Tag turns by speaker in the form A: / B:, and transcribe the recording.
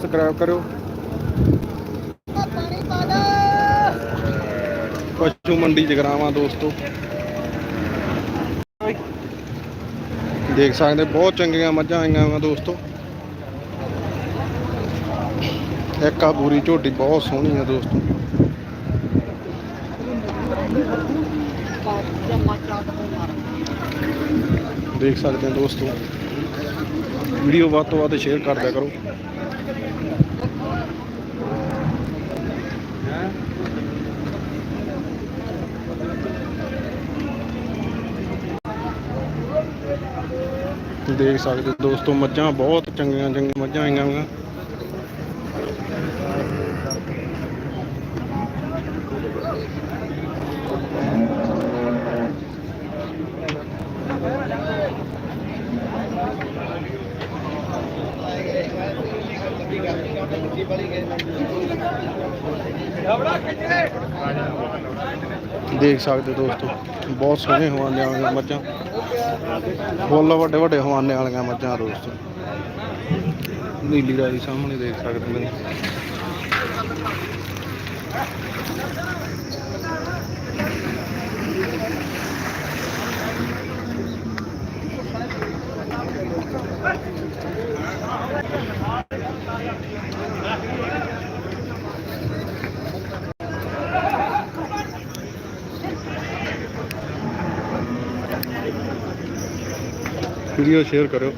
A: Subscribe ਕਰਿਓ। ਪਸ਼ੂ ਮੰਡੀ ਜਗਰਾਵਾਂ ਦੋਸਤੋ। ਦੇਖ ਸਕਦੇ, ਬਹੁਤ ਚੰਗੀਆਂ ਮੱਝਾਂ ਆਈਆਂ ਵਾ ਦੋਸਤੋ। ਇੱਕ ਆ ਪੂਰੀ ਝੋਟੀ, ਬਹੁਤ ਸੋਹਣੀ ਆ ਦੋਸਤੋ। ਦੇਖ ਸਕਦੇ ਹੋ ਦੋਸਤੋ। ਵੀਡੀਓ ਵੱਧ ਤੋਂ ਵੱਧ ਸ਼ੇਅਰ ਕਰ ਕਰੋ। ਦੇਖ ਸਕਦੇ ਦੋਸਤੋ ਮੱਝਾਂ ਬਹੁਤ ਚੰਗੀਆਂ ਚੰਗੀਆਂ ਮੱਝਾਂ ਆਈਆਂ ਵਾ ਦੇਖ ਸਕਦੇ ਦੋਸਤੋ, ਬਹੁਤ ਸੋਹਣੇ ਹਵਾਨੇ ਵਾਲੀਆਂ ਮੱਝਾਂ। ਫੁੱਲ ਵੱਡੇ ਵੱਡੇ ਹਵਾਨੇ ਵਾਲੀਆਂ ਮੱਝਾਂ ਦੋਸਤੋ। ਨੀਲੀ ਰਾਈ ਸਾਹਮਣੇ ਦੇਖ ਸਕਦੇ ਨੇ ਵੀਡੀਓ ਸ਼ੇਅਰ ਕਰਿਓ।